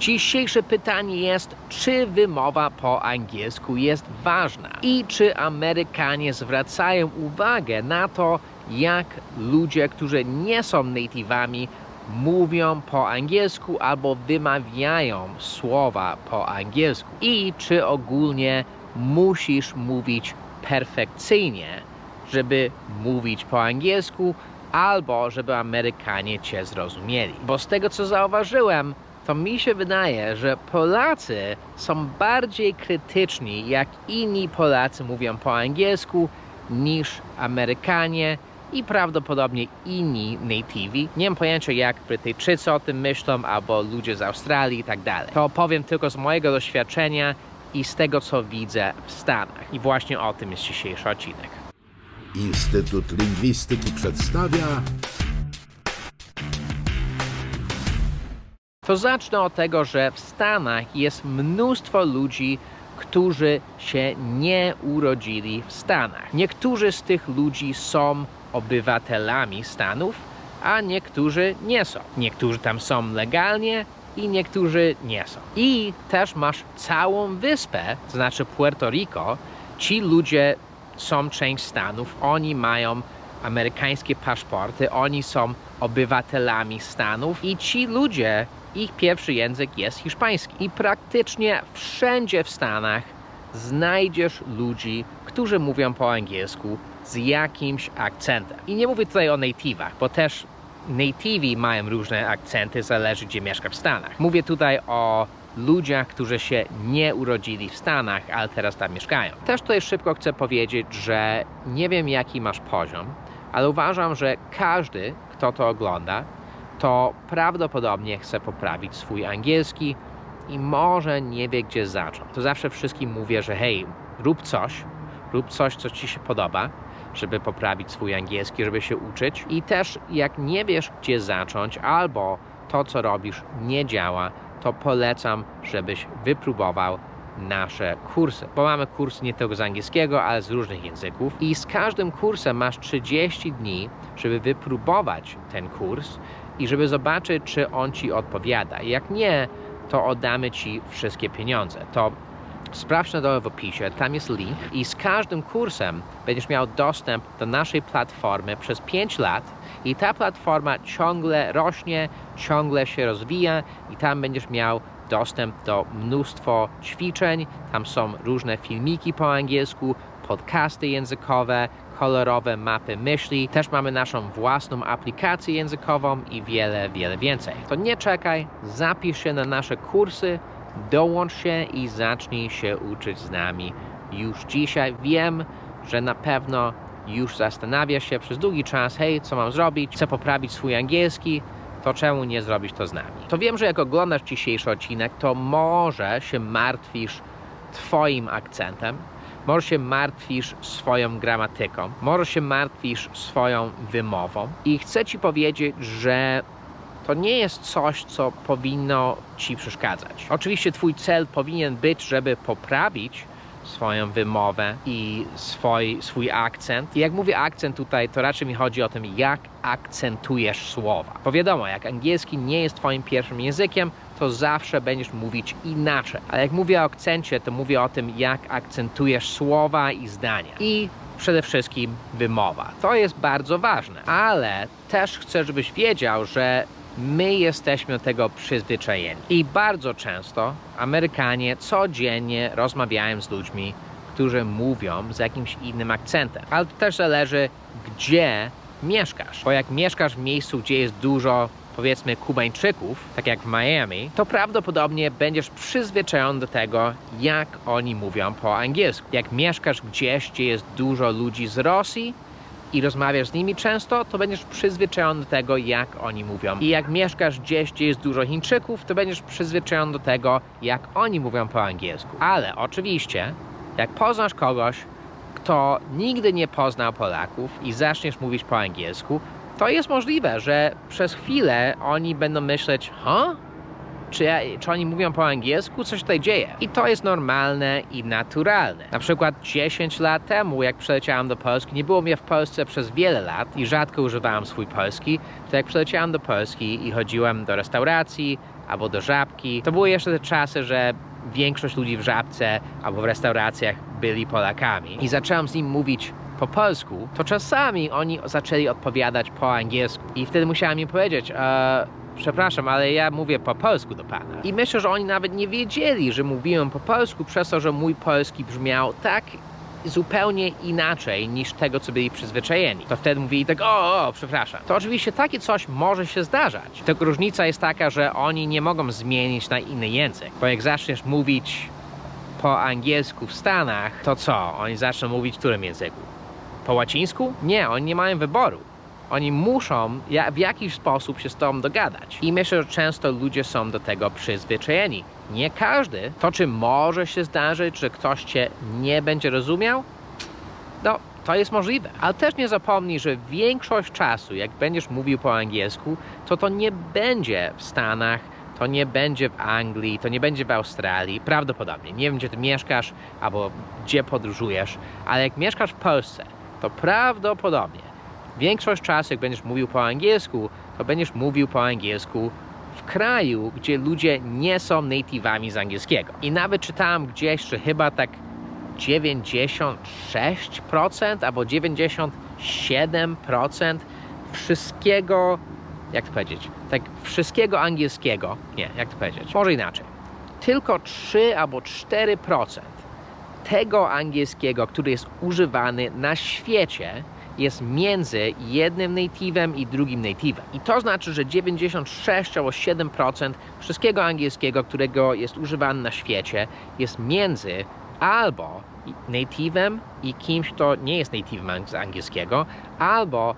Dzisiejsze pytanie jest, czy wymowa po angielsku jest ważna i czy Amerykanie zwracają uwagę na to, jak ludzie, którzy nie są native'ami, mówią po angielsku albo wymawiają słowa po angielsku i czy ogólnie musisz mówić perfekcyjnie, żeby mówić po angielsku albo żeby Amerykanie cię zrozumieli. Bo z tego co zauważyłem, to mi się wydaje, że Polacy są bardziej krytyczni, jak inni Polacy mówią po angielsku, niż Amerykanie i prawdopodobnie inni nativi. Nie mam pojęcia, jak Brytyjczycy o tym myślą, albo ludzie z Australii i tak dalej. To powiem tylko z mojego doświadczenia i z tego, co widzę w Stanach. I właśnie o tym jest dzisiejszy odcinek. Instytut Lingwistyki przedstawia To zacznę od tego, że w Stanach jest mnóstwo ludzi, którzy się nie urodzili w Stanach. Niektórzy z tych ludzi są obywatelami Stanów, a niektórzy nie są. Niektórzy tam są legalnie i niektórzy nie są. I też masz całą wyspę, to znaczy Puerto Rico. Ci ludzie są część Stanów, oni mają amerykańskie paszporty, oni są obywatelami Stanów i ci ludzie, ich pierwszy język jest hiszpański. I praktycznie wszędzie w Stanach znajdziesz ludzi, którzy mówią po angielsku z jakimś akcentem. I nie mówię tutaj o native'ach, bo też nativi mają różne akcenty, zależy gdzie mieszka w Stanach. Mówię tutaj o ludziach, którzy się nie urodzili w Stanach, ale teraz tam mieszkają. Też tutaj szybko chcę powiedzieć, że nie wiem jaki masz poziom, ale uważam, że każdy, kto to ogląda, to prawdopodobnie chce poprawić swój angielski i może nie wie gdzie zacząć. To zawsze wszystkim mówię, że hej, rób coś, rób coś, co ci się podoba, żeby poprawić swój angielski, żeby się uczyć. I też jak nie wiesz gdzie zacząć, albo to co robisz nie działa, to polecam, żebyś wypróbował nasze kursy, bo mamy kursy nie tylko z angielskiego, ale z różnych języków i z każdym kursem masz 30 dni, żeby wypróbować ten kurs i żeby zobaczyć, czy on ci odpowiada. Jak nie, to oddamy ci wszystkie pieniądze. To sprawdź na dole w opisie, tam jest link i z każdym kursem będziesz miał dostęp do naszej platformy przez 5 lat i ta platforma ciągle rośnie, ciągle się rozwija i tam będziesz miał dostęp do mnóstwo ćwiczeń, tam są różne filmiki po angielsku, podcasty językowe, kolorowe mapy myśli. Też mamy naszą własną aplikację językową i wiele, wiele więcej. To nie czekaj, zapisz się na nasze kursy, dołącz się i zacznij się uczyć z nami już dzisiaj. Wiem, że na pewno już zastanawiasz się przez długi czas, hej, co mam zrobić, chcę poprawić swój angielski, to czemu nie zrobić to z nami? To wiem, że jak oglądasz dzisiejszy odcinek, to może się martwisz Twoim akcentem, może się martwisz swoją gramatyką, może się martwisz swoją wymową i chcę Ci powiedzieć, że to nie jest coś, co powinno Ci przeszkadzać. Oczywiście Twój cel powinien być, żeby poprawić swoją wymowę i swój, swój akcent. I jak mówię akcent tutaj, to raczej mi chodzi o tym, jak akcentujesz słowa. Bo wiadomo, jak angielski nie jest Twoim pierwszym językiem, to zawsze będziesz mówić inaczej. Ale jak mówię o akcencie, to mówię o tym, jak akcentujesz słowa i zdania. I przede wszystkim wymowa. To jest bardzo ważne. Ale też chcę, żebyś wiedział, że my jesteśmy do tego przyzwyczajeni. I bardzo często Amerykanie codziennie rozmawiają z ludźmi, którzy mówią z jakimś innym akcentem. Ale to też zależy, gdzie mieszkasz. Bo jak mieszkasz w miejscu, gdzie jest dużo powiedzmy Kubańczyków, tak jak w Miami, to prawdopodobnie będziesz przyzwyczajony do tego, jak oni mówią po angielsku. Jak mieszkasz gdzieś, gdzie jest dużo ludzi z Rosji, i rozmawiasz z nimi często, to będziesz przyzwyczajony do tego, jak oni mówią. I jak mieszkasz gdzieś, gdzie jest dużo Chińczyków, to będziesz przyzwyczajony do tego, jak oni mówią po angielsku. Ale oczywiście, jak poznasz kogoś, kto nigdy nie poznał Polaków i zaczniesz mówić po angielsku, to jest możliwe, że przez chwilę oni będą myśleć, ha? Czy, czy oni mówią po angielsku? Co się tutaj dzieje? I to jest normalne i naturalne. Na przykład 10 lat temu, jak przyleciałem do Polski, nie było mnie w Polsce przez wiele lat i rzadko używałem swój polski, to jak przyleciałem do Polski i chodziłem do restauracji albo do Żabki. To były jeszcze te czasy, że większość ludzi w Żabce albo w restauracjach byli Polakami. I zacząłem z nim mówić po polsku, to czasami oni zaczęli odpowiadać po angielsku. I wtedy musiałem im powiedzieć, e, przepraszam, ale ja mówię po polsku do pana. I myślę, że oni nawet nie wiedzieli, że mówiłem po polsku, przez to, że mój polski brzmiał tak zupełnie inaczej niż tego, co byli przyzwyczajeni. To wtedy mówili tak, o, o, przepraszam. To oczywiście takie coś może się zdarzać. Tylko różnica jest taka, że oni nie mogą zmienić na inny język. Bo jak zaczniesz mówić po angielsku w Stanach, to co? Oni zaczną mówić w którym języku? Po łacińsku? Nie, oni nie mają wyboru. Oni muszą w jakiś sposób się z tobą dogadać. I myślę, że często ludzie są do tego przyzwyczajeni. Nie każdy. To, czy może się zdarzyć, że ktoś cię nie będzie rozumiał? No, to jest możliwe. Ale też nie zapomnij, że większość czasu, jak będziesz mówił po angielsku, to to nie będzie w Stanach, to nie będzie w Anglii, to nie będzie w Australii, prawdopodobnie. Nie wiem, gdzie ty mieszkasz albo gdzie podróżujesz, ale jak mieszkasz w Polsce, to prawdopodobnie większość czasu, jak będziesz mówił po angielsku, to będziesz mówił po angielsku w kraju, gdzie ludzie nie są native'ami z angielskiego. I nawet czytałem gdzieś, że chyba tak 96% albo 97% wszystkiego, jak to powiedzieć, tak wszystkiego angielskiego, nie, jak to powiedzieć, może inaczej, tylko 3 albo 4% tego angielskiego, który jest używany na świecie, jest między jednym native'em i drugim native'em. I to znaczy, że 96 albo 7% wszystkiego angielskiego, którego jest używany na świecie, jest między albo native'em i kimś, kto nie jest native'em z angielskiego, albo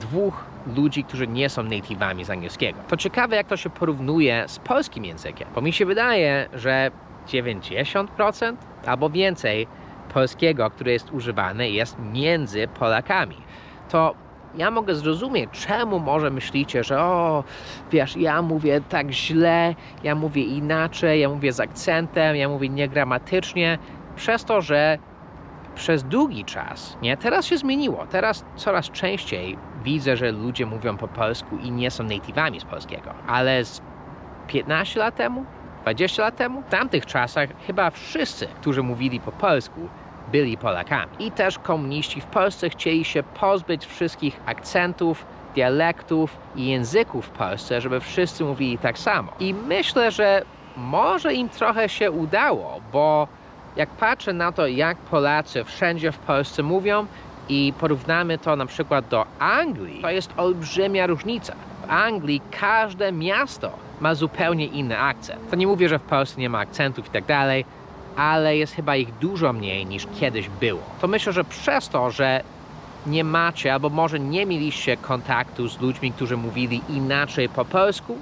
dwóch ludzi, którzy nie są native'ami z angielskiego. To ciekawe, jak to się porównuje z polskim językiem, bo mi się wydaje, że 90% albo więcej polskiego, które jest używane, jest między Polakami. To ja mogę zrozumieć, czemu może myślicie, że o, wiesz, ja mówię tak źle, ja mówię inaczej, ja mówię z akcentem, ja mówię niegramatycznie, przez to, że przez długi czas, nie? Teraz się zmieniło. Teraz coraz częściej widzę, że ludzie mówią po polsku i nie są native'ami z polskiego. Ale z 15 lat temu, 20 lat temu, w tamtych czasach chyba wszyscy, którzy mówili po polsku, byli Polakami. I też komuniści w Polsce chcieli się pozbyć wszystkich akcentów, dialektów i języków w Polsce, żeby wszyscy mówili tak samo. I myślę, że może im trochę się udało, bo jak patrzę na to, jak Polacy wszędzie w Polsce mówią i porównamy to na przykład do Anglii, to jest olbrzymia różnica. W Anglii każde miasto ma zupełnie inny akcent. To nie mówię, że w Polsce nie ma akcentów i tak dalej, ale jest chyba ich dużo mniej niż kiedyś było. To myślę, że przez to, że nie macie albo może nie mieliście kontaktu z ludźmi, którzy mówili inaczej po polsku,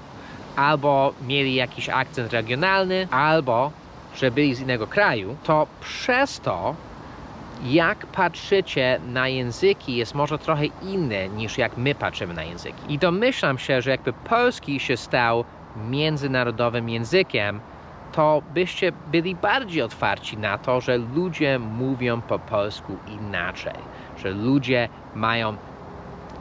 albo mieli jakiś akcent regionalny, albo że byli z innego kraju, to przez to, jak patrzycie na języki, jest może trochę inne niż jak my patrzymy na języki. I domyślam się, że jakby polski się stał międzynarodowym językiem, to byście byli bardziej otwarci na to, że ludzie mówią po polsku inaczej, że ludzie mają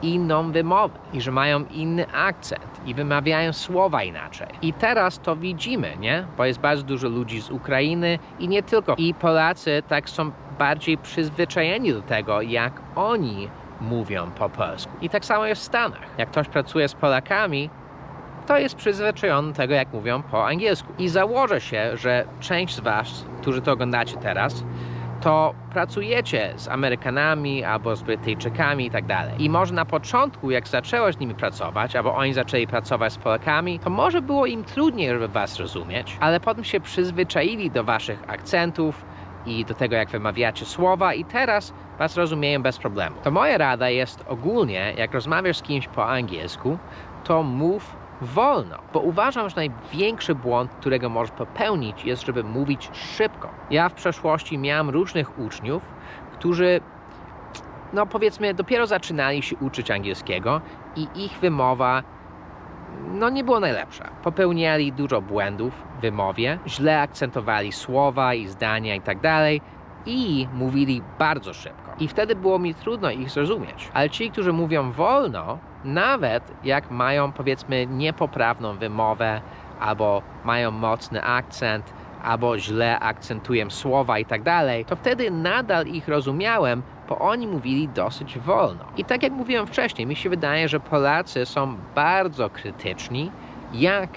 inną wymowę i że mają inny akcent i wymawiają słowa inaczej. I teraz to widzimy, nie? Bo jest bardzo dużo ludzi z Ukrainy i nie tylko. I Polacy tak są bardziej przyzwyczajeni do tego, jak oni mówią po polsku. I tak samo jest w Stanach. Jak ktoś pracuje z Polakami, to jest przyzwyczajony do tego, jak mówią po angielsku. I założę się, że część z Was, którzy to oglądacie teraz, to pracujecie z Amerykanami albo z Brytyjczykami i tak dalej. I może na początku, jak zaczęłaś z nimi pracować, albo oni zaczęli pracować z Polakami, to może było im trudniej, żeby Was rozumieć, ale potem się przyzwyczaili do Waszych akcentów i do tego, jak wymawiacie słowa i teraz Was rozumieją bez problemu. To moja rada jest ogólnie, jak rozmawiasz z kimś po angielsku, to mów wolno, bo uważam, że największy błąd, którego możesz popełnić, jest, żeby mówić szybko. Ja w przeszłości miałem różnych uczniów, którzy, no powiedzmy, dopiero zaczynali się uczyć angielskiego i ich wymowa no nie była najlepsza. Popełniali dużo błędów w wymowie, źle akcentowali słowa i zdania i tak i mówili bardzo szybko. I wtedy było mi trudno ich zrozumieć. Ale ci, którzy mówią wolno, nawet jak mają powiedzmy niepoprawną wymowę albo mają mocny akcent, albo źle akcentują słowa i tak to wtedy nadal ich rozumiałem, bo oni mówili dosyć wolno. I tak jak mówiłem wcześniej, mi się wydaje, że Polacy są bardzo krytyczni, jak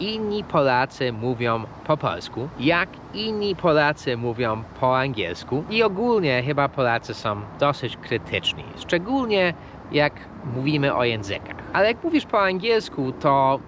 inni Polacy mówią po polsku, jak inni Polacy mówią po angielsku i ogólnie chyba Polacy są dosyć krytyczni, szczególnie jak mówimy o językach. Ale jak mówisz po angielsku, to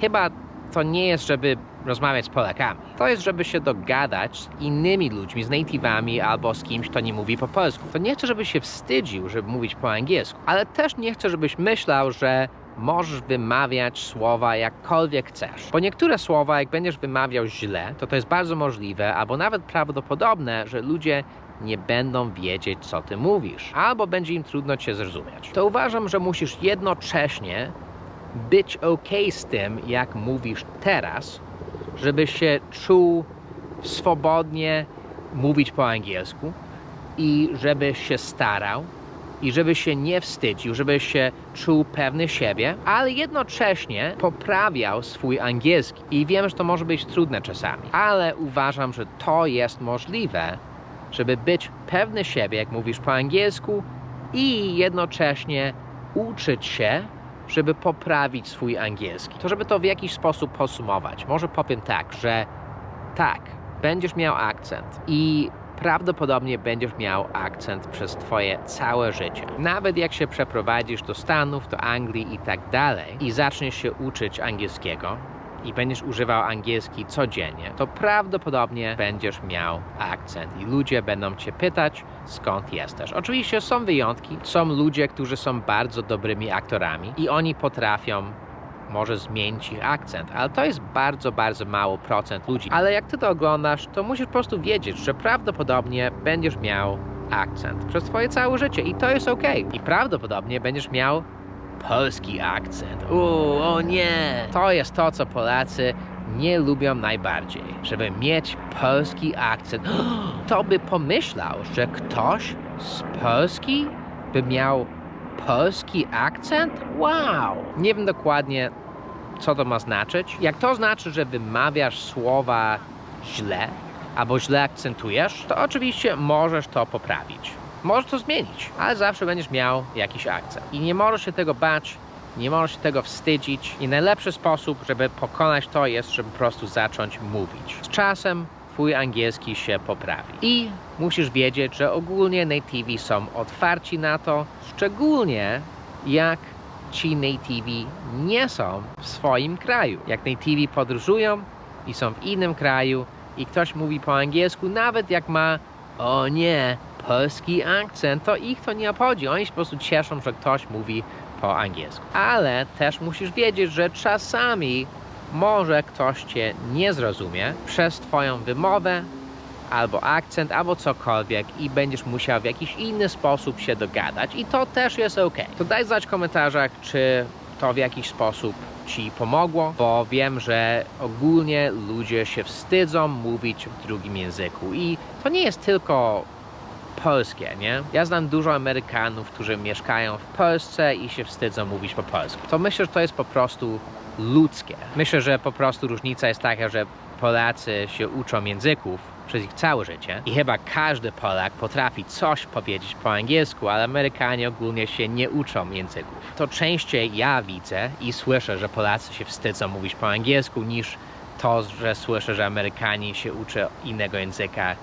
chyba to nie jest, żeby rozmawiać z Polakami. To jest, żeby się dogadać z innymi ludźmi, z native'ami albo z kimś, kto nie mówi po polsku. To nie chcę, żebyś się wstydził, żeby mówić po angielsku, ale też nie chcę, żebyś myślał, że możesz wymawiać słowa jakkolwiek chcesz. Bo niektóre słowa, jak będziesz wymawiał źle, to to jest bardzo możliwe, albo nawet prawdopodobne, że ludzie nie będą wiedzieć, co ty mówisz, albo będzie im trudno cię zrozumieć. To uważam, że musisz jednocześnie być ok z tym, jak mówisz teraz, żebyś się czuł swobodnie mówić po angielsku i żebyś się starał i żebyś się nie wstydził, żebyś się czuł pewny siebie, ale jednocześnie poprawiał swój angielski. I wiem, że to może być trudne czasami, ale uważam, że to jest możliwe, żeby być pewny siebie, jak mówisz po angielsku i jednocześnie uczyć się, żeby poprawić swój angielski. To żeby to w jakiś sposób podsumować. Może powiem tak, że tak, będziesz miał akcent i prawdopodobnie będziesz miał akcent przez twoje całe życie. Nawet jak się przeprowadzisz do Stanów, do Anglii i tak dalej i zaczniesz się uczyć angielskiego i będziesz używał angielski codziennie, to prawdopodobnie będziesz miał akcent i ludzie będą cię pytać, skąd jesteś. Oczywiście są wyjątki, są ludzie, którzy są bardzo dobrymi aktorami i oni potrafią może zmienić ich akcent, ale to jest bardzo, bardzo mało procent ludzi. Ale jak ty to oglądasz, to musisz po prostu wiedzieć, że prawdopodobnie będziesz miał akcent przez twoje całe życie i to jest ok. I prawdopodobnie będziesz miał polski akcent. Uuu, o nie! To jest to, co Polacy nie lubią najbardziej. Żeby mieć polski akcent. To by pomyślał, że ktoś z Polski by miał polski akcent? Wow! Nie wiem dokładnie, co to ma znaczyć. Jak to znaczy, że wymawiasz słowa źle albo źle akcentujesz, to oczywiście możesz to poprawić. Możesz to zmienić, ale zawsze będziesz miał jakiś akcent. I nie możesz się tego bać, nie możesz się tego wstydzić. I najlepszy sposób, żeby pokonać to, jest, żeby po prostu zacząć mówić. Z czasem twój angielski się poprawi. I musisz wiedzieć, że ogólnie nativi są otwarci na to, szczególnie jak ci nativi nie są w swoim kraju. Jak nativi podróżują i są w innym kraju i ktoś mówi po angielsku, nawet jak ma o nie, polski akcent, to ich to nie obchodzi. Oni się po prostu cieszą, że ktoś mówi po angielsku. Ale też musisz wiedzieć, że czasami może ktoś cię nie zrozumie przez twoją wymowę, albo akcent, albo cokolwiek i będziesz musiał w jakiś inny sposób się dogadać i to też jest ok. To daj znać w komentarzach, czy to w jakiś sposób Ci pomogło, bo wiem, że ogólnie ludzie się wstydzą mówić w drugim języku i to nie jest tylko polskie, nie? Ja znam dużo Amerykanów, którzy mieszkają w Polsce i się wstydzą mówić po polsku. To myślę, że to jest po prostu ludzkie. Myślę, że po prostu różnica jest taka, że Polacy się uczą języków przez ich całe życie i chyba każdy Polak potrafi coś powiedzieć po angielsku, ale Amerykanie ogólnie się nie uczą języków. To częściej ja widzę i słyszę, że Polacy się wstydzą mówić po angielsku niż to, że słyszę, że Amerykanie się uczą innego języka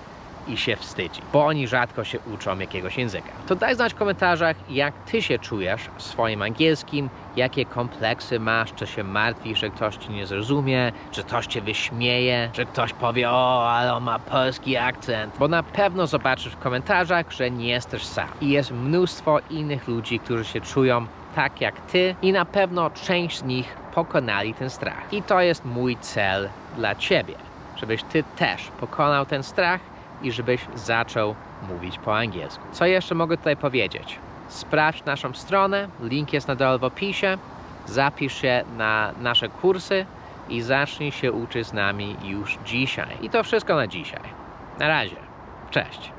i się wstydzi, bo oni rzadko się uczą jakiegoś języka. To daj znać w komentarzach, jak ty się czujesz swoim angielskim, jakie kompleksy masz, czy się martwisz, że ktoś ci nie zrozumie, że ktoś cię wyśmieje, że ktoś powie, o, ale on ma polski akcent, bo na pewno zobaczysz w komentarzach, że nie jesteś sam. I jest mnóstwo innych ludzi, którzy się czują tak jak ty i na pewno część z nich pokonali ten strach. I to jest mój cel dla ciebie, żebyś ty też pokonał ten strach i żebyś zaczął mówić po angielsku. Co jeszcze mogę tutaj powiedzieć? Sprawdź naszą stronę, link jest na dole w opisie, zapisz się na nasze kursy i zacznij się uczyć z nami już dzisiaj. I to wszystko na dzisiaj. Na razie. Cześć.